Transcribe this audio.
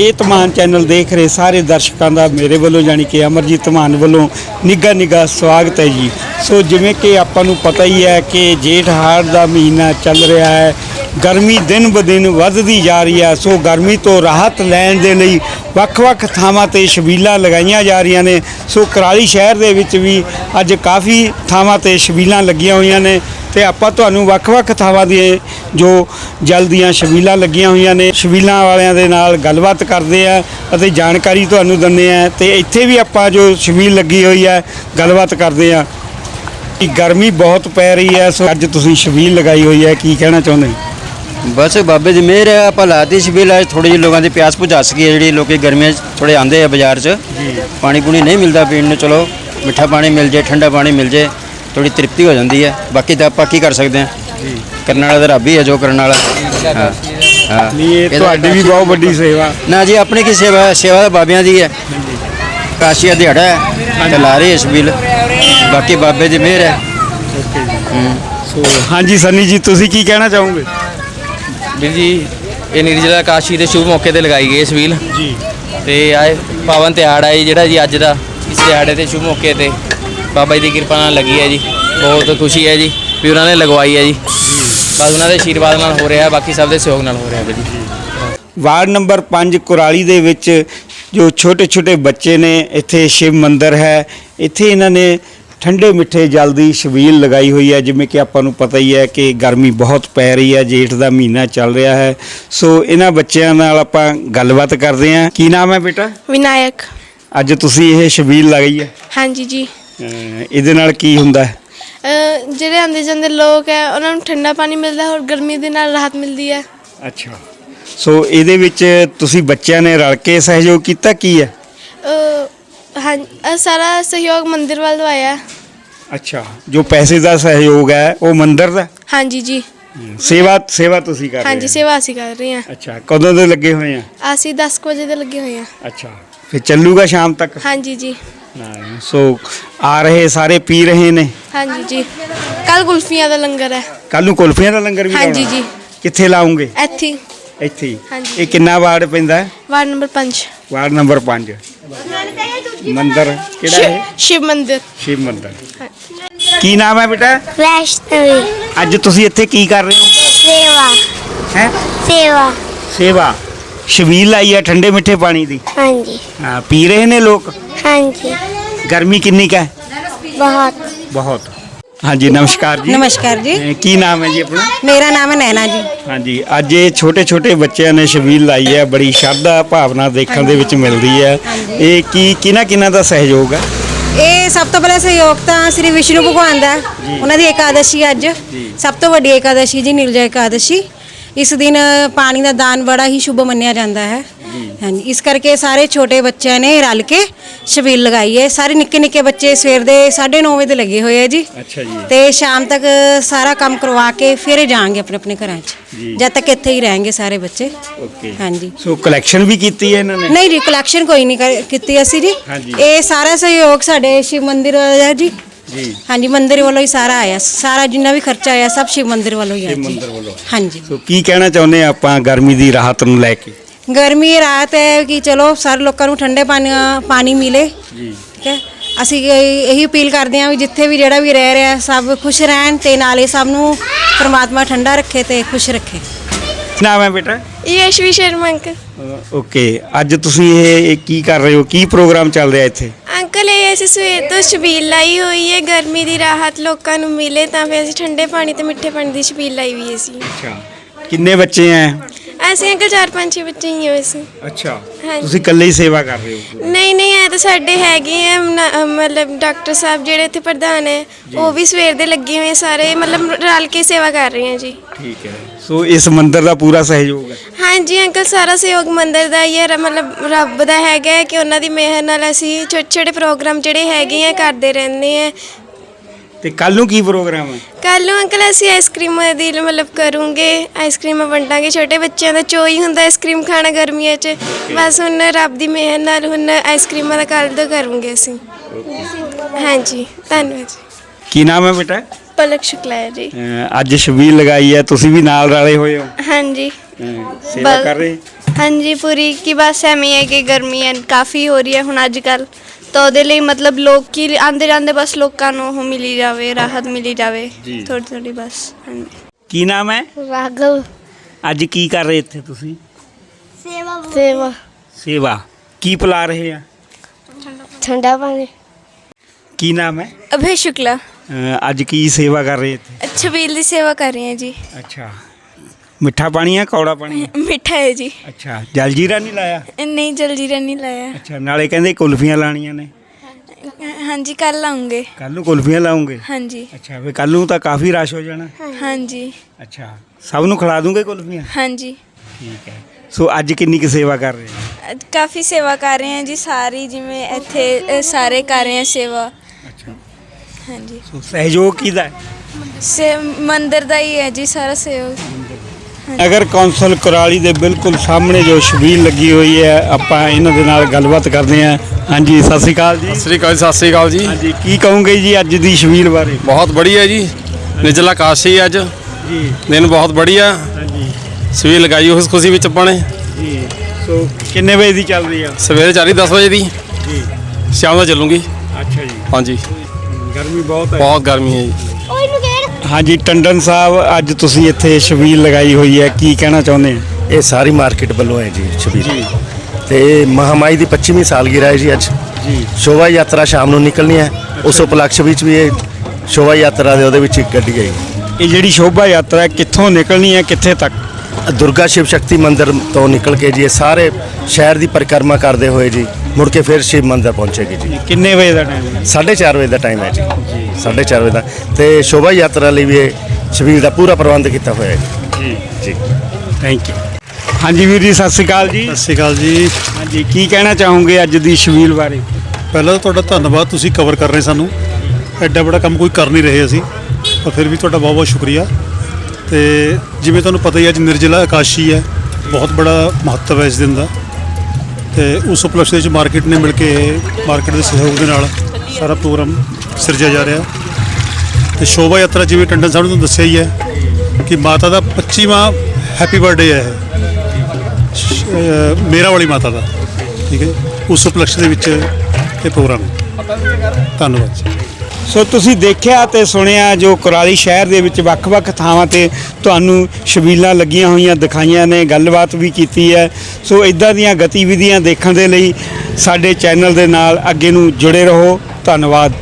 ਇਹ ਧਮਾਨ ਚੈਨਲ ਦੇਖ ਰਹੇ ਸਾਰੇ ਦਰਸ਼ਕਾਂ ਦਾ ਮੇਰੇ ਵੱਲੋਂ ਜਾਣੀ ਕਿ ਅਮਰਜੀਤ ਧਮਾਨ ਵੱਲੋਂ ਨਿੱਘਾ ਨਿੱਘਾ ਸਵਾਗਤ ਹੈ ਜੀ। ਸੋ ਜਿਵੇਂ ਕਿ ਆਪਾਂ ਨੂੰ ਪਤਾ ਹੀ ਹੈ ਕਿ ਜੇਠ ਹਾੜ ਦਾ ਮਹੀਨਾ ਚੱਲ ਰਿਹਾ ਹੈ, ਗਰਮੀ ਦਿਨ ਬ ਦਿਨ ਵੱਧਦੀ ਜਾ ਰਹੀ ਹੈ, ਸੋ ਗਰਮੀ ਤੋਂ ਰਾਹਤ ਲੈਣ ਦੇ ਲਈ ਵੱਖ-ਵੱਖ ਥਾਵਾਂ ਤੇ ਛਬੀਲਾਂ ਲਗਾਈਆਂ ਜਾ ਰਹੀਆਂ ਨੇ। ਸੋ ਕਰਾਲੀ ਸ਼ਹਿਰ ਦੇ ਵਿੱਚ ਵੀ ਅੱਜ ਕਾਫੀ ਥਾਵਾਂ ਤੇ ਛਬੀਲਾਂ ਲੱਗੀਆਂ ਹੋਈਆਂ ਨੇ। ਤੇ ਆਪਾਂ ਤੁਹਾਨੂੰ ਵੱਖ-ਵੱਖ ਥਾਵਾਂ ਦੀਆਂ ਜੋ ਜਲ ਦੀਆਂ ਛਬੀਲਾਂ ਲੱਗੀਆਂ ਹੋਈਆਂ ਨੇ ਛਬੀਲਾਂ ਵਾਲਿਆਂ ਦੇ ਨਾਲ ਗੱਲਬਾਤ ਕਰਦੇ ਆ ਅਤੇ ਜਾਣਕਾਰੀ ਤੁਹਾਨੂੰ ਦਿੰਦੇ ਆ ਤੇ ਇੱਥੇ ਵੀ ਆਪਾਂ ਜੋ ਛਬੀਲ ਲੱਗੀ ਹੋਈ ਹੈ ਗੱਲਬਾਤ ਕਰਦੇ ਆ। ਕਿ ਗਰਮੀ ਬਹੁਤ ਪੈ ਰਹੀ ਹੈ ਸੋ ਅੱਜ ਤੁਸੀਂ ਛਬੀਲ ਲਗਾਈ ਹੋਈ ਹੈ ਕੀ ਕਹਿਣਾ ਚਾਹੁੰਦੇ ਬਸ ਬਾਬੇ ਦੀ ਮਿਹਰ ਹੈ ਆਪਾਂ ਲਾਤੀ ਛਬੀਲ ਅੱਜ ਥੋੜੀ ਜਿਹੀ ਲੋਕਾਂ ਦੀ ਪਿਆਸ ਬੁਝਾ ਸਕੀ ਹੈ ਜਿਹੜੀ ਲੋਕੀ ਗਰਮੀਆਂ 'ਚ ਥੋੜੇ ਆਂਦੇ ਆ ਬਾਜ਼ਾਰ 'ਚ। ਪਾਣੀ ਪੂਣੀ ਨਹੀਂ ਮਿਲਦਾ ਪੀਣ ਨੂੰ ਚਲੋ ਮਿੱਠਾ ਪਾਣੀ ਮਿਲ ਜੇ ਠੰਡਾ ਪਾਣੀ ਮਿਲ ਜੇ। ਥੋੜੀ ਤ੍ਰਿਪਤੀ ਹੋ ਜਾਂਦੀ ਹੈ। ਬਾਕੀ ਤਾਂ ਆਪਾਂ ਕੀ ਕਰ ਸਕਦੇ ਹਾਂ। ਕਰਨ ਵਾਲਾ ਤਾਂ ਰੱਬ ਹੀ ਹੈ ਜੋ ਕਰਨ ਵਾਲਾ। ਹਾਂ। ਹਾਂ। ਨਹੀਂ ਇਹ ਇਹਦਾ ਤੁਹਾਡੀ ਵੀ ਬਹੁਤ ਵੱਡੀ ਸੇਵਾ। ਨਾ ਜੀ ਆਪਣੀ ਕੀ ਸੇਵਾ ਹੈ? ਸੇਵਾ ਤਾਂ ਬਾਬਿਆਂ ਦੀ ਹੈ। ਕਾਸ਼ੀਆ ਦਿਹਾੜਾ ਹੈ। ਤੇ ਲਾ ਰਹੇ ਛਬੀਲ ਬਾਕੀ ਬਾਬੇ ਦੀ ਮਿਹਰ ਹੈ। ਸੋ ਹਾਂਜੀ ਸੰਨੀ ਜੀ ਤੁਸੀਂ ਕੀ ਕਹਿਣਾ ਚਾਹੋਗੇ? ਵੀਰ ਜੀ ਇਹ ਨਿਰਜਲਾ ਕਾਸ਼ੀ ਦੇ ਸ਼ੁਭ ਮੌਕੇ ਤੇ ਲਗਾਈ ਗਈ ਹੈ ਛਬੀਲ ਜੀ। ਤੇ ਆਏ ਪਾਵਨ ਤਿਹਾੜ ਹੈ ਜੀ ਜਿਹੜਾ ਜੀ ਅੱਜ ਦਾ ਇਸ ਦਿਹਾੜੇ ਤੇ ਸ਼ੁਭ ਮੌਕੇ ਤੇ। ਬਾਬਾ ਜੀ ਦੀ ਕਿਰਪਾ ਨਾਲ ਲੱਗੀ ਹੈ ਜੀ। ਬਹੁਤ ਖੁਸ਼ੀ ਹੈ ਜੀ ਵੀ ਉਹਨਾਂ ਨੇ ਲਗਵਾਈ ਹੈ ਜੀ। ਬਸ ਉਹਨਾਂ ਦੇ ਆਸ਼ੀਰਵਾਦ ਨਾਲ ਹੋ ਰਿਹਾ ਬਾਕੀ ਸਭ ਦੇ ਸਹਿਯੋਗ ਨਾਲ ਹੋ ਰਿਹਾ ਜੀ। ਵਾਰਡ ਨੰਬਰ 5 ਕੁਰਾਲੀ ਦੇ ਵਿੱਚ ਜੋ ਛੋਟੇ ਛੋਟੇ ਬੱਚੇ ਨੇ ਇੱਥੇ ਸ਼ਿਵ ਮੰਦਿਰ ਹੈ। ਇੱਥੇ ਇਹਨਾਂ ਨੇ ਠੰਡੇ ਮਿੱਠੇ ਜਲ ਦੀ ਛਬੀਲ ਲਗਾਈ ਹੋਈ ਹੈ ਜਿਵੇਂ ਕਿ ਆਪਾਂ ਨੂੰ ਪਤਾ ਹੀ ਹੈ ਕਿ ਗਰਮੀ ਬਹੁਤ ਪੈ ਰਹੀ ਹੈ ਜੇਠ ਦਾ ਮਹੀਨਾ ਚੱਲ ਰਿਹਾ ਹੈ। ਸੋ ਇਹਨਾਂ ਬੱਚਿਆਂ ਨਾਲ ਆਪਾਂ ਗੱਲਬਾਤ ਕਰਦੇ ਹਾਂ। ਕੀ ਨਾਮ ਹੈ ਬੇਟਾ? ਵਿਨਾਇਕ। ਅੱਜ ਤੁਸੀਂ ਇਹ ਛਬੀਲ ਲਗਾਈ ਹੈ। ਹਾਂਜੀ ਜੀ। ਇਹਦੇ ਨਾਲ ਕੀ ਹੁੰਦਾ ਹੈ? ਅਹ ਜਿਹੜੇ ਆਉਂਦੇ ਜਾਂਦੇ ਲੋਕ ਹੈ ਉਹਨਾਂ ਨੂੰ ਠੰਡਾ ਪਾਣੀ ਮਿਲਦਾ ਹੈ ਔਰ ਗਰਮੀ ਦੇ ਨਾਲ ਰਾਹਤ ਮਿਲਦੀ ਹੈ। ਅੱਛਾ। ਸੋ ਇਹਦੇ ਵਿੱਚ ਤੁਸੀਂ ਬੱਚਿਆਂ ਨੇ ਰਲ ਕੇ ਸਹਿਯੋਗ ਕੀਤਾ ਕੀ ਹੈ? ਅਹ ਹਾਂ ਸਾਰਾ ਸਹਿਯੋਗ ਮੰਦਿਰ ਵੱਲ ਹੈ। ਅੱਛਾ ਜੋ ਪੈਸੇ ਦਾ ਸਹਿਯੋਗ ਹੈ ਉਹ ਮੰਦਿਰ ਦਾ? ਹਾਂਜੀ ਜੀ। ਸੇਵਾ ਸੇਵਾ ਤੁਸੀਂ ਕਰ ਰਹੇ ਹਾਂਜੀ ਹੋ? ਸੇਵਾ ਅਸੀਂ ਕਰ ਰਹੇ ਹਾਂ। ਅੱਛਾ ਕਦੋਂ ਦੇ ਲੱਗੇ ਹੋਏ ਆ? ਅਸੀਂ 10 ਕੁ ਵਜੇ ਦੇ ਲੱਗੇ ਹੋਏ ਹਾਂ। ਅੱਛਾ ਫਿਰ ਚੱਲੂਗਾ ਸ਼ਾਮ ਤੱਕ? ਹਾਂਜੀ ਜੀ। ਸੋ ਆ ਰਹੇ ਸਾਰੇ ਪੀ ਰਹੇ ਨੇ? ਹਾਂਜੀ ਜੀ। ਕੱਲ ਗੁਲਫੀਆਂ ਦਾ ਲੰਗਰ ਹੈ। ਕੱਲ ਨੂੰ ਕੁਲਫੀਆਂ ਦਾ ਲੰਗਰ ਵੀ ਹਾਂਜੀ? ਜੀ। ਕਿੱਥੇ ਲਾਉਂਗੇ? ਇੱਥੇ ਹੀ, ਇੱਥੇ ਹੀ। ਹਾਂਜੀ। ਇਹ ਕਿੰਨਾ ਵਾਰਡ ਪੈਂਦਾ ਹੈ? ਵਾਰਡ ਨੰਬਰ 5 ਵਾਰਡ ਨੰਬਰ 5 ਮੰਦਰ ਕਿਹੜਾ ਹੈ? ਸ਼ਿਵ ਮੰਦਿਰ। ਸ਼ਿਵ ਮੰਦਰ। ਕੀ ਨਾਮ ਹੈ ਬੇਟਾ? ਵੈਸ਼ਨਵੀ। ਅੱਜ ਤੁਸੀਂ ਇੱਥੇ ਕੀ ਕਰ ਰਹੇ ਹੋ? ਸੇਵਾ। ਹੈ? ਸੇਵਾ। ਸੇਵਾ। ਛਬੀਲ ਆਈ ਹੈ ਠੰਡੇ ਮਿੱਠੇ ਪਾਣੀ ਦੀ। ਹਾਂਜੀ। ਹਾਂ ਪੀ ਰਹੇ ਨੇ ਲੋਕ? ਹਾਂਜੀ ਗਰਮੀ ਕਿੰਨੀ ਕੁ ਹੈ ਬਹੁਤ ਬਹੁਤ ਹਾਂਜੀ ਨਮਸਕਾਰ ਜੀ ਨਮਸਕਾਰ ਜੀ ਅਹ ਕੀ ਨਾਮ ਹੈ ਜੀ ਆਪਣਾ ਮੇਰਾ ਨਾਮ ਹੈ ਨੈਨਾ ਜੀ ਹਾਂਜੀ ਅੱਜ ਇਹ ਛੋਟੇ ਛੋਟੇ ਬੱਚਿਆਂ ਨੇ ਛਬੀਲ ਲਾਈ ਹੈ ਬੜੀ ਸ਼ਰਧਾ ਭਾਵਨਾ ਦੇਖਣ ਦੇ ਵਿੱਚ ਮਿਲਦੀ ਹੈ ਇਹ ਕੀ ਕਿਹਨਾਂ ਕਿਹਨਾਂ ਦਾ ਸਹਿਯੋਗ ਹੈ ਇਹ ਸਭ ਤੋਂ ਪਹਿਲਾ ਸਹਿਯੋਗ ਤਾਂ ਸ੍ਰੀ ਵਿਸ਼ਨੂੰ ਭਗਵਾਨ ਦਾ ਹੈ। ਉਹਨਾਂ ਦੀ ਏਕਾਦਸ਼ੀ ਅੱਜ ਸਭ ਤੋਂ ਵੱਡੀ ਏਕਾਦਸ਼ੀ ਜੀ ਨਿਰਜਾ ਏਕਾਦਸ਼ੀ ਇਸ ਦਿਨ ਪਾਣੀ ਦਾ ਦਾਨ ਬੜਾ ਹੀ ਸ਼ੁਭ ਮੰਨਿਆ ਜਾਂਦਾ ਹੈ ਹਾਂਜੀ ਇਸ ਕਰਕੇ ਸਾਰੇ ਛੋਟੇ ਬੱਚਿਆਂ ਨੇ ਰਲ ਕੇ ਛਬੀਲ ਲਗਾਈ ਹੈ ਸਾਰੇ ਨਿੱਕੇ ਨਿੱਕੇ ਬੱਚੇ ਸਵੇਰ ਦੇ 9:30 ਵਜੇ ਤੇ ਲੱਗੇ ਹੋਏ ਆ ਜੀ ਅੱਛਾ ਜੀ ਤੇ ਸ਼ਾਮ ਤੱਕ ਸਾਰਾ ਕੰਮ ਕਰਵਾ ਕੇ ਫਿਰ ਇਹ ਜਾਣਗੇ ਆਪਣੇ ਆਪਣੇ ਘਰਾਂ 'ਚ ਜੀ। ਜਦ ਤੱਕ ਇੱਥੇ ਹੀ ਰਹਿਣਗੇ ਸਾਰੇ ਬੱਚੇ ਓਕੇ ਹਾਂਜੀ ਸੋ ਕਲੈਕਸ਼ਨ ਵੀ ਕੀਤੀ ਹੈ ਇਹਨਾਂ ਨੇ ਨਹੀਂ ਜੀ ਕਲੈਕਸ਼ਨ ਕੋਈ ਨਹੀਂ ਕਰ- ਕੀਤੀ ਅਸੀਂ ਜੀ ਹਾਂਜੀ। ਇਹ ਸਾਰਾ ਸਹਿਯੋਗ ਸਾਡੇ ਸ਼ਿਵ ਮੰਦਿਰ ਹੈ ਜੀ ਜੀ ਹਾਂਜੀ ਮੰਦਿਰ ਵੱਲੋਂ ਹੀ ਸਾਰਾ ਆਇਆ ਸਾਰਾ ਜਿੰਨਾ ਵੀ ਖਰਚਾ ਆਇਆ ਸਭ ਸ਼ਿਵ ਮੰਦਿਰ ਵੱਲੋਂ ਹੀ ਆਇਆ ਸ਼ਿਵ ਜੀ ਮੰਦਿਰ ਵੱਲੋਂ। ਹਾਂਜੀ ਸੋ ਕੀ ਕਹਿਣਾ ਚਾਹੁੰਦੇ ਆ ਆਪਾਂ ਗਰਮੀ ਦੀ ਰਾਹਤ ਨੂੰ ਲੈ ਕੇ ਗਰਮੀ ਰਾਤ ਹੈ ਕਿ ਚਲੋ ਸਾਰੇ ਲੋਕਾਂ ਨੂੰ ਠੰਡੇ ਪਾਣੀ ਪਾਣੀ ਮਿਲੇ। ਜੀ। ਠੀਕ ਹੈ? ਅਸੀਂ ਇਹ- ਇਹੀ ਅਪੀਲ ਕਰਦੇ ਹਾਂ ਵੀ ਜਿੱਥੇ ਵੀ ਜਿਹੜਾ ਵੀ ਰਹਿ ਰਿਹਾ ਸਭ ਖੁਸ਼ ਰਹਿਣ ਤੇ ਨਾਲੇ ਸਭ ਨੂੰ ਪ੍ਰਮਾਤਮਾ ਠੰਡਾ ਰੱਖੇ ਤੇ ਖੁਸ਼ ਰੱਖੇ। ਕੀ ਨਾਮ ਹੈ ਬੇਟਾ। ਯਸ਼ਵੀ ਸ਼ਰਮਾ ਅੰਕਲ। ਓਕੇ ਅੱਜ ਤੁਸੀਂ ਇਹ ਇਹ ਕੀ ਕਰ ਰਹੇ ਹੋ? ਕੀ ਪ੍ਰੋਗਰਾਮ ਚੱਲ ਰਿਹਾ ਇੱਥੇ? ਅੰਕਲ ਇਹ ਅਸੀਂ ਸਵੇਰ ਤੋਂ ਛਬੀਲ ਲਾਈ ਹੋਈ ਹੈ। ਗਰਮੀ ਦੀ ਰਾਹਤ ਲੋਕਾਂ ਨੂੰ ਮਿਲੇ ਤਾਂ ਫਿਰ ਅਸੀਂ ਠੰਡੇ ਪਾਣੀ ਤੇ ਮਿੱਠੇ ਪਾਣੀ ਦੀ ਛਬੀਲ ਲਾਈ ਹੋਈ ਸੀ ਅੱਛਾ। ਕਿੰਨੇ ਬੱਚੇ ਐ? ਅਸੀਂ ਅੰਕਲ ਚਾਰ ਪੰਜ ਛੇ ਬੱਚੇ ਹੀ ਹੋਏ ਸੀ ਅੱਛਾ। ਹਾਂਜੀ। ਤੁਸੀਂ ਇਕੱਲੇ ਹੀ ਸੇਵਾ ਕਰ ਰਹੇ ਹੋ ਨਹੀਂ ਨਹੀਂ ਇਹ ਤਾਂ ਸਾਡੇ ਹੈਗੇ ਆ ਨ- ਅਹ ਮਤਲਬ ਡਾਕਟਰ ਸਾਹਿਬ ਜਿਹੜੇ ਇੱਥੇ ਪ੍ਰਧਾਨ ਹੈ ਉਹ ਵੀ ਸਵੇਰ ਦੇ ਲੱਗੇ ਹੋਏ ਸਾਰੇ ਮਤਲਬ ਰਲ ਕੇ ਸੇਵਾ ਕਰ ਰਹੇ ਆ ਜੀ। ਠੀਕ ਹੈ। ਸੋ ਇਸ ਮੰਦਿਰ ਦਾ ਪੂਰਾ ਸਹਿਯੋਗ ਹੈ? ਹਾਂਜੀ ਅੰਕਲ ਸਾਰਾ ਸਹਿਯੋਗ ਮੰਦਿਰ ਦਾ ਹੀ ਹੈ ਰ- ਮਤਲਬ ਰੱਬ ਦਾ ਹੈਗਾ ਹੈ ਕਿ ਉਹਨਾਂ ਦੀ ਮਿਹਰ ਨਾਲ ਅਸੀਂ ਛੋਟੇ ਛੋਟੇ ਪ੍ਰੋਗਰਾਮ ਜਿਹੜੇ ਹੈਗੇ ਆ ਕਰਦੇ ਰਹਿੰਦੇ ਆ। ਤੇ ਕੱਲ ਨੂੰ ਕੀ ਪ੍ਰੋਗਰਾਮ ਹੈ? ਕੱਲ ਨੂੰ ਅੰਕਲ ਅਸੀਂ ਆਈਸਕ੍ਰੀਮ ਦੀ ਮਤਲਬ ਕਰੂੰਗੇ। ਆਈਸਕ੍ਰੀਮ ਵੰਡਾਂਗੇ ਛੋਟੇ ਬੱਚਿਆਂ ਦਾ ਚੋਈ ਹੁੰਦਾ ਆਈਸਕ੍ਰੀਮ ਖਾਣਾ ਗਰਮੀਆਂ 'ਚ। ਬਸ ਹੁਣ ਰੱਬ ਦੀ ਮਿਹਰ ਨਾਲ ਹੁਣ ਆਈਸਕ੍ਰੀਮਾਂ ਦਾ ਕੱਲ ਤੋਂ ਕਰੂੰਗੇ ਅਸੀਂ। ਹਾਂਜੀ ਧੰਨਵਾਦ ਜੀ। ਕੀ ਨਾਮ ਹੈ ਬੇਟਾ? ਪਲਕ ਸ਼ੁਕਲਾ ਹੈ ਜੀ। ਅਹ ਅੱਜ ਛਬੀਲ ਲਗਾਈ ਹੈ ਤੁਸੀਂ ਵੀ ਨਾਲ ਰਲੇ ਹੋਏ ਹੋ। ਹਾਂਜੀ। ਅਹ ਸੇਵਾ ਬਲ- ਕਰ ਰਹੇ? ਹਾਂਜੀ ਪੂਰੀ ਕੀ ਬਸ ਐਵੇਂ ਹੈ ਕਿ ਗਰਮੀ ਕਾਫੀ ਹੋ ਰਹੀ ਹੈ ਹੁਣ ਅੱਜ ਕੱਲ ਤਾਂ ਉਹਦੇ ਲਈ ਮਤਲਬ ਲੋਕ ਕੀ ਆਂਦੇ ਜਾਂਦੇ ਬਸ ਲੋਕਾਂ ਨੂੰ ਉਹ ਮਿਲੀ ਜਾਵੇ ਰਾਹਤ ਮਿਲੀ ਜਾਵੇ। ਜੀ। ਥੋੜੀ ਥੋੜੀ ਬਸ ਹਾਂਜੀ। ਕੀ ਨਾਮ ਹੈ? ਰਾਘਵ। ਅੱਜ ਕੀ ਕਰ ਰਹੇ ਇੱਥੇ ਤੁਸੀਂ? ਸੇਵਾ ਸੇਵਾ। ਸੇਵਾ। ਕੀ ਪਿਲਾ ਰਹੇ ਆ? ਠੰਡਾ ਪਾਣੀ। ਕੀ ਨਾਮ ਹੈ? ਅਭੇ ਸ਼ੁਕਲਾ। ਅ, ਅੱਜ ਕੀ ਸੇਵਾ ਕਰ ਰਹੇ ਇੱਥੇ? ਛਬੀਲ ਦੀ ਸੇਵਾ ਕਰ ਰਹੀ ਹਾਂ ਜੀ। ਅੱਛਾ। ਮਿੱਠਾ ਪਾਣੀ ਹੈ ਕੌੜਾ ਪਾਣੀ ਹੈ ਮਿੱਠਾ ਹੈ ਜੀ। ਅੱਛਾ ਜਲਜੀਰਾ ਨਹੀਂ ਲਾਇਆ? ਨਹੀਂ ਜਲਜੀਰਾ ਨਹੀਂ ਲਾਇਆ। ਅੱਛਾ ਨਾਲੇ ਕਹਿੰਦੇ ਕੁਲਫੀਆਂ ਲਾਣੀਆਂ ਨੇ। ਹਾਂਜੀ ਕੱਲ ਆਉਂਗੇ। ਕੱਲ ਨੂੰ ਕੁਲਫੀਆਂ ਲਾਉਂਗੇ? ਹਾਂਜੀ। ਅੱਛਾ ਵੀ ਕੱਲ ਨੂੰ ਤਾਂ ਕਾਫੀ ਰਸ਼ ਹੋ ਜਾਣਾ। ਹਾਂਜੀ। ਅੱਛਾ ਸਭ ਨੂੰ ਖਿਲਾ ਦੂੰਗੇ ਕੁਲਫੀਆਂ? ਹਾਂਜੀ। ਠੀਕ ਹੈ। ਸੋ ਅੱਜ ਕਿੰਨੀ ਕੁ ਸੇਵਾ ਕਰ ਰਹੇ ਹੋ? ਅੱਜ ਕਾਫੀ ਸੇਵਾ ਕਰ ਰਹੇ ਹਾਂ ਜੀ ਸਾਰੀ ਜਿਵੇਂ ਇੱਥੇ ਅ, ਸਾਰੇ ਕਰ ਰਹੇ ਹਾਂ ਸੇਵਾ। ਅੱਛਾ। ਹਾਂਜੀ। ਸੋ ਸਹਿਯੋਗ ਕਿਹਦਾ ਹੈ? ਸੇ ਮੰਦਿਰ ਦਾ ਹੀ ਹੈ ਜੀ ਸਾਰਾ ਸੇਵਾ ਅਗਰ ਕੌਂਸਲ ਕੁਰਾਲੀ ਦੇ ਬਿਲਕੁਲ ਸਾਹਮਣੇ ਜੋ ਛਬੀਲ ਲੱਗੀ ਹੋਈ ਹੈ ਆਪਾਂ ਇਹਨਾਂ ਦੇ ਨਾਲ ਗੱਲਬਾਤ ਕਰਦੇ ਹਾਂ। ਹਾਂਜੀ ਸਤਿ ਸ਼੍ਰੀ ਅਕਾਲ ਜੀ। ਸਤਿ ਸ੍ਰੀ ਅਕਾਲ ਜੀ, ਸਤਿ ਸ੍ਰੀ ਅਕਾਲ ਜੀ। ਹਾਂਜੀ ਕੀ ਕਹੋਗੇ ਜੀ ਅੱਜ ਦੀ ਛਬੀਲ ਬਾਰੇ? ਬਹੁਤ ਬੜੀਆ ਜੀ। ਨਿਚਲਾ ਕਾਸ਼ੀ ਅੱਜ। ਜੀ। ਦਿਨ ਬਹੁਤ ਬੜੀਆ ਹਾਂਜੀ। ਸਵੇਰ ਲਗਾਈ ਉਸ ਖੁਸ਼ੀ ਵਿੱਚ ਆਪਾਂ ਨੇ। ਜੀ। ਸੋ ਕਿੰਨੇ ਵਜੇ ਦੀ ਚੱਲ ਰਹੀ ਆ? ਸਵੇਰੇ ਚਾਲੀ 10 ਵਜੇ ਦੀ। ਜੀ। ਸ਼ਾਮ ਦਾ ਚੱਲੂਗੀ। ਅੱਛਾ ਜੀ। ਹਾਂਜੀ। ਗਰਮੀ ਬਹੁਤ ਹੈ। ਬਹੁਤ ਗਰਮੀ ਹੈ ਜੀ। ਹਾਂਜੀ ਟੰਡਨ ਸਾਹਿਬ ਅੱਜ ਤੁਸੀਂ ਇੱਥੇ ਛਬੀਲ ਲਗਾਈ ਹੋਈ ਹੈ ਕੀ ਕਹਿਣਾ ਚਾਹੁੰਦੇ ਆ ਇਹ ਸਾਰੀ ਮਾਰਕੀਟ ਵੱਲੋਂ ਹੈ ਜੀ ਛਬੀਲ ਤੇ ਮਹਾਮਾਈ ਦੀ 25ਵੀਂ ਸਾਲਗਿਰਾ ਹੈ ਜੀ ਅੱਜ। ਜੀ। ਸ਼ੋਭਾ ਯਾਤਰਾ ਸ਼ਾਮ ਨੂੰ ਨਿਕਲਣੀ ਹੈ ਉਸ ਉਪਲਕਸ਼ ਵਿੱਚ ਵੀ ਇਹ ਸ਼ੋਭਾ ਯਾਤਰਾ ਦੇ ਉਹਦੇ ਵਿੱਚ ਇੱਕ ਗੱਡੀ ਗਈ ਇਹ ਜਿਹੜੀ ਸ਼ੋਭਾ ਯਾਤਰਾ ਕਿੱਥੋਂ ਨਿਕਲਣੀ ਹੈ ਕਿੱਥੇ ਤੱਕ? ਦੁਰਗਾ ਸ਼ਿਵ ਸ਼ਕਤੀ ਮੰਦਿਰ ਤੋਂ ਨਿਕਲ ਕੇ ਜੀ ਇਹ ਸਾਰੇ ਸ਼ਹਿਰ ਦੀ ਪਰਿਕਰਮਾ ਕਰਦੇ ਹੋਏ ਜੀ ਮੁੜ ਕੇ ਫਿਰ ਸ਼ਿਵ ਮੰਦਿਰ ਪਹੁੰਚੇਗੀ ਜੀ। ਕਿੰਨੇ ਵਜੇ ਦਾ ਟਾਈਮ ਹੈ? 4:30 ਵਜੇ ਦਾ ਟਾਈਮ ਹੈ ਜੀ। 4:30 ਵਜੇ ਦਾ। ਤੇ ਸ਼ੋਭਾ ਯਾਤਰਾ ਲਈ ਵੀ ਇਹ ਛਬੀਲ ਦਾ ਪੂਰਾ ਪ੍ਰਬੰਧ ਕੀਤਾ ਹੋਇਆ ਹੈ। ਜੀ। ਜੀ। ਥੈਂਕ ਯੂ ਹਾਂਜੀ ਵੀਰ ਜੀ ਸਤਿ ਸ਼੍ਰੀ ਅਕਾਲ ਜੀ। ਸਤਿ ਸ਼੍ਰੀ ਅਕਾਲ ਜੀ। ਹਾਂਜੀ ਕੀ ਕਹਿਣਾ ਚਾਹੋਗੇ ਅੱਜ ਦੀ ਛਬੀਲ ਬਾਰੇ? ਪਹਿਲਾਂ ਤਾਂ ਤੁਹਾਡਾ ਧੰਨਵਾਦ ਤੁਸੀਂ ਕਵਰ ਕਰ ਰਹੇ ਸਾਨੂੰ। ਐਡਾ ਬੜਾ ਕੰਮ ਕੋਈ ਕਰ ਨਹੀਂ ਰਹੇ ਅਸੀਂ ਪਰ ਫਿਰ ਵੀ ਤੁਹਾਡਾ ਬਹੁਤ ਬਹੁਤ ਸ਼ੁਕਰੀਆ। ਤੇ ਜਿਵੇਂ ਤੁਹਾਨੂੰ ਪਤਾ ਹੀ ਹੈ ਅੱਜ ਨਿਰਜਲਾ ਆਕਾਸ਼ੀ ਹੈ। ਬਹੁਤ ਬੜਾ ਮਹੱਤਵ ਹੈ ਇਸ ਦਿਨ ਦਾ। ਤੇ ਉਸ ਉਪਲਕਸ਼ ਦੇ ਵਿੱਚ ਮਾਰਕੀਟ ਨੇ ਮਿਲ ਕੇ ਮਾਰਕੀਟ ਦੇ ਸਹਿਯੋਗ ਦੇ ਨਾਲ ਸਾਰਾ ਪ੍ਰੋਗਰਾਮ ਸਿਰਜਿਆ ਜਾ ਰਿਹਾ। ਤੇ ਸ਼ੋਭਾ ਯਾਤਰਾ ਜਿਵੇਂ ਟੰਡਨ ਸਾਹਿਬ ਨੇ ਤੁਹਾਨੂੰ ਦੱਸਿਆ ਹੀ ਹੈ ਕਿ ਮਾਤਾ ਦਾ 25ਵਾਂ ਹੈਪੀ ਬਰਥਡੇ ਹੈ ਇਹ। ਮੇਰਾ ਵਾਲੀ ਮਾਤਾ ਦਾ। ਠੀਕ ਹੈ ਉਸ ਉਪਲਕਸ਼ ਦੇ ਵਿੱਚ ਇਹ ਪ੍ਰੋਗਰਾਮ ਧੰਨਵਾਦ ਜੀ। ਸੋ ਤੁਸੀਂ ਦੇਖਿਆ ਤੇ ਸੁਣਿਆ ਜੋ ਕੁਰਾਲੀ ਸ਼ਹਿਰ ਦੇ ਵਿੱਚ ਵੱਖ-ਵੱਖ ਥਾਵਾਂ ਤੇ ਤੁਹਾਨੂੰ ਛਬੀਲਾਂ ਲੱਗੀਆਂ ਹੋਈਆਂ ਦਿਖਾਈਆਂ ਨੇ, ਗੱਲਬਾਤ ਵੀ ਕੀਤੀ ਹੈ। ਸੋ ਇਦਾਂ ਦੀਆਂ ਗਤੀਵਿਧੀਆਂ ਦੇਖਣ ਦੇ ਲਈ ਸਾਡੇ ਚੈਨਲ ਦੇ ਨਾਲ ਅੱਗੇ ਨੂੰ ਜੁੜੇ ਰਹੋ। ਧੰਨਵਾਦ।